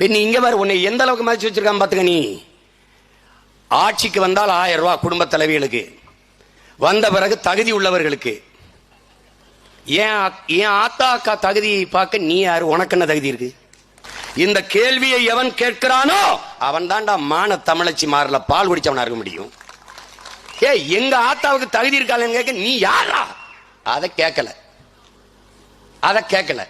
பின் இங்க பாரு உன்னை எந்த அளவுக்கு மதிச்சு வச்சிருக்கான் பாத்துக்க நீ. ஆட்சிக்கு வந்தால் ஆயிரம் ரூபாய் குடும்ப தலைவிகளுக்கு. வந்த பிறகு தகுதி உள்ளவர்களுக்கு. ஏன் ஏன் ஆத்தா அக்கா தகுதியை பார்க்க நீ யாரு? உனக்கு என்ன தகுதி இருக்கு? இந்த கேள்வியை எவன் கேட்கிறானோ அவன் தான்டா மான தமிழச்சி மாறல பால் குடிச்சவனா இருக்க முடியும். ஏ எங்க ஆத்தாவுக்கு தகுதி இருக்காளன்னு கேட்க நீ யாரா அதை கேட்கல அதை கேட்கல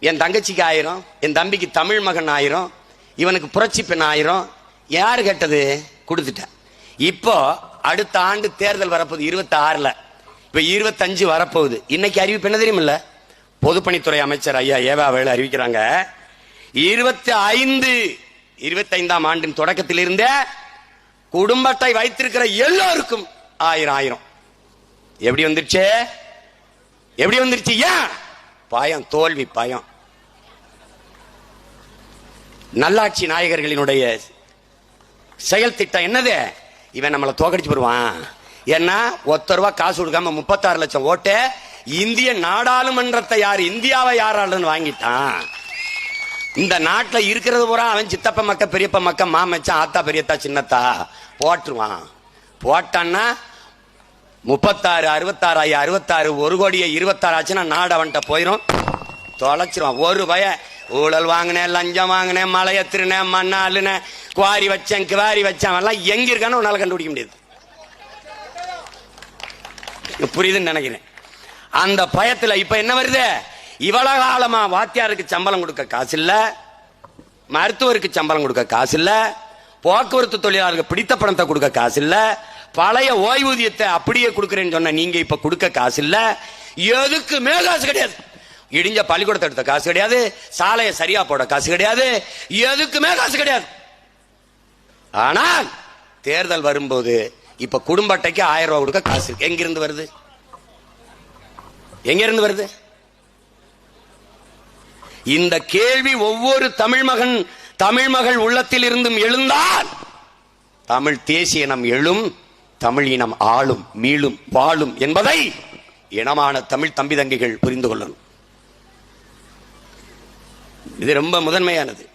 என் தங்கச்சிக்கு ஆயிரம் என் தம்பிக்கு தமிழ் மகன் ஆயிரம் இவனுக்கு புரட்சி பெண் ஆயிரம். யார் கேட்டது? கொடுத்துட்டேன். இப்போ அடுத்த ஆண்டு தேர்தல் வரப்போகுது இருபத்தி ஆறில் இப்போ இருபத்தஞ்சு வரப்போகுது. இன்னைக்கு அறிவிப்பு என்ன தெரியுமில்ல? பொதுப்பணித்துறை அமைச்சர் ஐயா ஏவா வேலை அறிவிக்கிறாங்க இருபத்தி ஐந்து இருபத்தைந்தாம் ஆண்டின் தொடக்கத்திலிருந்தே குடும்பத்தை வைத்திருக்கிற எல்லோருக்கும் ஆயிரம் ஆயிரம். எப்படி வந்துருச்சு? எப்படி வந்துருச்சு ஏன்? பயம் தோல்வி பயம். நல்லாட்சி நாயகர்களினுடைய செயல் திட்டம் என்னது? இவன் நம்மளை தோக்கடிச்சு போடுவான். ஏன்னா ஒத்த ரூபா காசு கொடுக்காம முப்பத்தாறு லட்சம் ஓட்டு இந்திய நாடாளுமன்றத்தை யார் இந்தியாவை யாராலும் வாங்கிட்டான். இந்த நாட்டில் இருக்கிறது பூரா அவன் சித்தப்ப மக்க பெரியப்ப மக்க மாமச்சான் ஆத்தா பெரியத்தா சின்னத்தா. போட்டுருவான். போட்டான்னா முப்பத்தாறு அறுபத்தாறு ஐயா அறுபத்தாறு ஒரு கோடியே இருபத்தாறு ஆச்சுன்னா நாடு அவன்கிட்ட போயிடும் தொலைச்சிருவான். ஒரு பய ஊழல் வாங்கினேன் லஞ்சம் வாங்கினேன் மலைய திருனேன் மண்ணா குவாரி வச்சேன் குவாரி வச்சேன் எல்லாம் எங்க இருக்கான்னு உன்னால கண்டுபிடிக்க முடியாது. புரியுதுன்னு நினைக்கிறேன். அந்த பயத்துல இப்ப என்ன வருது? இவ்வளவு காலமா வாத்தியாருக்கு சம்பளம் கொடுக்க காசு இல்ல மருத்துவருக்கு சம்பளம் கொடுக்க காசு இல்ல போக்குவரத்து தொழிலாளருக்கு பிடித்த பணத்தை கொடுக்க காசு இல்லை பழைய ஓய்வூதியத்தை அப்படியே கொடுக்குறேன்னு சொன்ன நீங்க இப்ப கொடுக்க காசு இல்ல. எதுக்குமே காசு கிடையாது. இடிஞ்ச பள்ளிக்கூடத்தை எடுத்த காசு கிடையாது. சாலையை சரியா போட காசு கிடையாது. எதுக்குமே காசு கிடையாது. ஆனால் தேர்தல் வரும்போது இப்ப குடும்ப அட்டைக்கு ஆயிரம் ரூபாய் கொடுக்க காசு இருக்கு. எங்கிருந்து வருது? எங்கிருந்து வருது? இந்த கேள்வி ஒவ்வொரு தமிழ் மகன் தமிழ் மகள் உள்ளத்தில் இருந்தும் எழுந்தால் தமிழ் தேசிய நம் எழும். தமிழ் இனம் ஆளும் மீளும் வாழும் என்பதை இனமான தமிழ் தம்பி தங்கிகள் புரிந்து கொள்ளணும். இது ரொம்ப முதன்மையானது.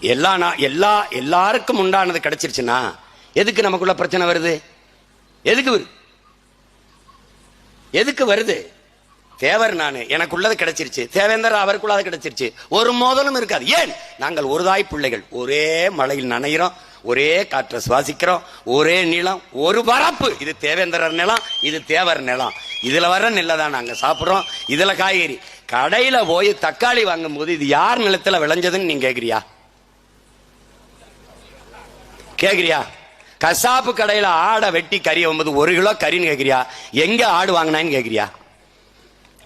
எல்லா எல்லா எல்லாருக்கும் உண்டானது கிடைச்சிருச்சுன்னா எதுக்கு நமக்குள்ள பிரச்சனை வருது? எதுக்கு வருது? எதுக்கு வருது? தேவர் நானு எனக்குள்ளது கிடைச்சிருச்சு. தேவேந்தர் அவருக்குள்ளது கிடைச்சிருச்சு. ஒரு மோதலும் இருக்காது. ஏன்? நாங்கள் ஒரு தாய் பிள்ளைகள். ஒரே மழையில் நனைகிறோம் ஒரே காற்றை சுவாசிக்கிறோம் ஒரே நிலம் ஒரு பரப்பு. இது தேவேந்திரர் நிலம் இது தேவர் நிலம். இதுல வர நெல்லை தான் நாங்க சாப்பிடுறோம். இதுல காய்கறி. கடையில போய் தக்காளி வாங்கும் போது இது யார் நிலத்துல விளைஞ்சதுன்னு நீங்க கேக்குறியா? கேக்குறியா? கசாப்பு கடையில ஆடை வெட்டி கறி வரும்போது ஒரு கிலோ கறின்னு கேக்குறியா? எங்க ஆடு வாங்கினான்னு கேட்குறியா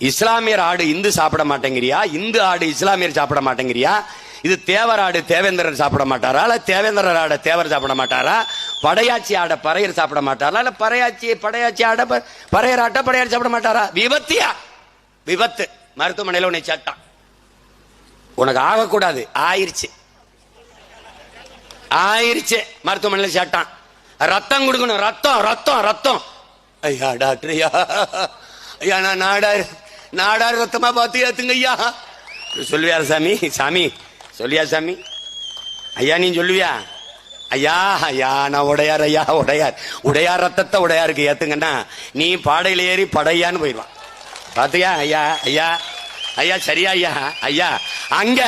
இஸ்லாமியர் ஆடு இந்து சாப்பிட மாட்டேங்கிறியா? இந்து ஆடு இஸ்லாமியர் சாப்பிட மாட்டேங்கிறியா? இது தேவர் ஆடு தேவேந்திரர் சாப்பிட மாட்டாரா? இல்ல தேவேந்திரர் ஆட தேவர் சாப்பிட மாட்டாரா? படையாச்சி ஆட பறையர் சாப்பிட மாட்டாரா? இல்ல பறையாச்சி படையாச்சி ஆட பறையர் ஆட்ட படையார் சாப்பிட மாட்டாரா? விபத்தியா விபத்து. மருத்துவமனையில் உன்னை சட்டம் உனக்கு ஆகக்கூடாது. ஆயிருச்சு. ஆயிருச்சு. மருத்துவமனையில் சேட்டான் ரத்தம் கொடுக்கணும். ரத்தம் ரத்தம் ரத்தம். ஐயா டாக்டர் ஐயா. ஐயா நான் நாடார் நாடார் ரத்தமா பார்த்து ஏத்துங்க ஐயா. சொல்லுவியா சாமி சாமி சொல்லியா சாமி? ஐயா நீ சொல்லுவியா? ஐயா ஐயா நான் உடையார் ஐயா உடையார். உடையார் ரத்தத்தை உடையாருக்கு ஏத்துங்கன்னா நீ பாடையில் ஏறி படையான்னு போயிடுவான். பாத்தியா ஐயா ஐயா? ஐயா சரியா ஐயா? ஐயா அங்க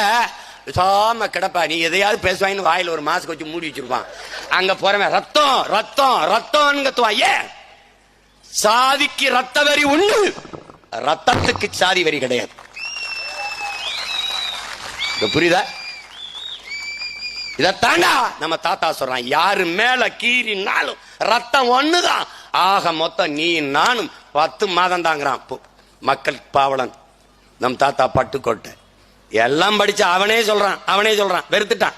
சாம கிடப்பா. நீ எதையாவது பேசுவாயின்னு வாயில ஒரு மாஸ்க் வச்சு மூடி வச்சிருப்பான். அங்க போறவன் ரத்தம் ரத்தம் ரத்தம்னு கத்துவான். ஏன் சாதிக்கு ரத்த வரி உண்டு. ரத்தத்துக்கு சாதி வரி கிடையாது. புரியுதா? புரியுதா தாண்டா நம்ம தாத்தா சொல்றான். யாரு மேல கீறினாலும் ரத்தம் ஒண்ணுதான். ஆக மொத்தம் நீ நானும் பத்து மாதம் தாங்கிறான் மக்கள் பாவலன். நம் தாத்தா பட்டுக்கோட்டை. எல்லாம் படிச்சு அவனே சொல்றான். அவனே சொல்றான். வெறுத்துட்டான்.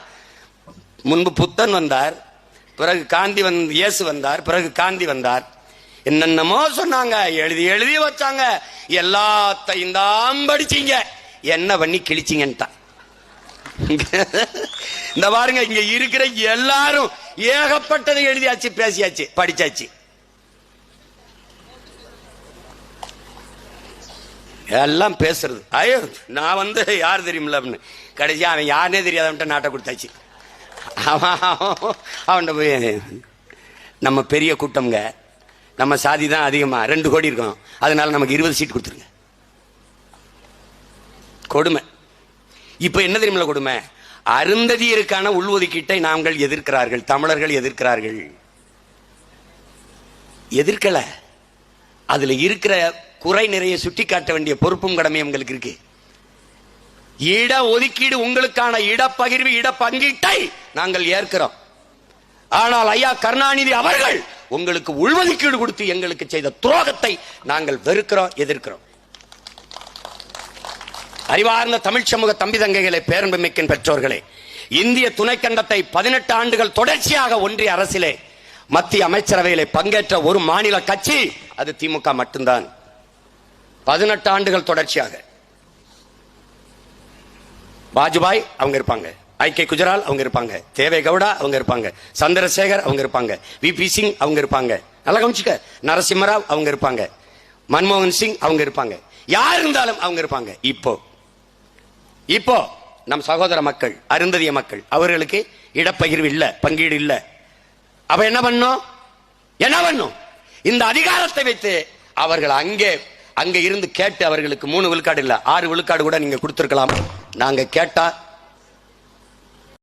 முன்பு புத்தன் வந்தார். பிறகு காந்தி வந் இயேசு வந்தார். பிறகு காந்தி வந்தார். என்னென்னமோ சொன்னாங்க. எழுதி எழுதி வச்சாங்க. எல்லாத்தையும் தான் படிச்சீங்க. என்ன பண்ணி கிழிச்சிங்கன்ட்டான். இந்த பாருங்க இங்க இருக்கிற எல்லாரும் ஏகப்பட்டதை எழுதியாச்சு பேசியாச்சு படிச்சாச்சு. எல்லாம் பேசுறது. ஐயோ நான் வந்து யார் தெரியுமில்ல அப்படின்னு. கடைசியாக அவன் யாருனே தெரியாதவன்ட்ட நாட்டை கொடுத்தாச்சு. அவன் அவன்கிட்ட போய் நம்ம பெரிய கூட்டம்ங்க. நம்ம சாதி தான் அதிகமாக ரெண்டு கோடி இருக்கோம் அதனால நமக்கு இருபது சீட் கொடுத்துருங்க. கொடுமை. இப்ப என்ன தெரியுமில்ல கொடுமை? அருந்ததியருக்கான உள்ஒதுக்கீட்டை நாங்கள் எதிர்க்கிறார்கள் தமிழர்கள் எதிர்க்கிறார்கள். எதிர்க்கல. அதுல இருக்கிற குறை நிறைய சுட்டி காட்ட வேண்டிய பொறுப்பும் கடமை உங்களுக்கு இருக்கு. இட ஒதுக்கீடு உங்களுக்கான இடப்பகிர்வு இடப்பங்கீட்டை நாங்கள் ஏற்கிறோம். ஆனால் ஐயா கருணாநிதி அவர்கள் உங்களுக்கு உள்ஒதுக்கீடு கொடுத்து எங்களுக்கு செய்த துரோகத்தை நாங்கள் வெறுக்கிறோம் எதிர்க்கிறோம். அறிவார்ந்த தமிழ் சமூக தம்பி தங்கைகளை பேரன்புமிக்கின் பெற்றோர்களே இந்திய துணைக்கண்டத்தை பதினெட்டு ஆண்டுகள் தொடர்ச்சியாக ஒன்றிய அரசிலே மத்திய அமைச்சரவையிலே பங்கேற்ற ஒரு மாநில கட்சி அது திமுக மட்டும்தான். பதினெட்டு ஆண்டுகள் தொடர்ச்சியாக. வாஜ்பாய் அவங்க இருப்பாங்க. ஐ கே குஜரால் அவங்க இருப்பாங்க. தேவே கவுடா அவங்க இருப்பாங்க. சந்திரசேகர் அவங்க இருப்பாங்க. வி பி சிங் அவங்க இருப்பாங்க. நல்லா கவனிச்சுக்க. நரசிம்மராவ் அவங்க இருப்பாங்க. மன்மோகன் சிங் அவங்க இருப்பாங்க. யார் இருந்தாலும் அவங்க இருப்பாங்க. இப்போ. இப்போ நம் சகோதர மக்கள் அருந்ததிய மக்கள் அவர்களுக்கு இடப்பகிர்வு இல்லை பங்கீடு இல்லை. அப்ப என்ன பண்ணும்? என்ன பண்ணும்? இந்த அதிகாரத்தை வைத்து அவர்கள் அங்கே அங்கே இருந்து கேட்டு அவர்களுக்கு மூணு விழுக்காடு இல்லை ஆறு விழுக்காடு கூட நீங்க கொடுத்துருக்கலாம். நாங்க கேட்டா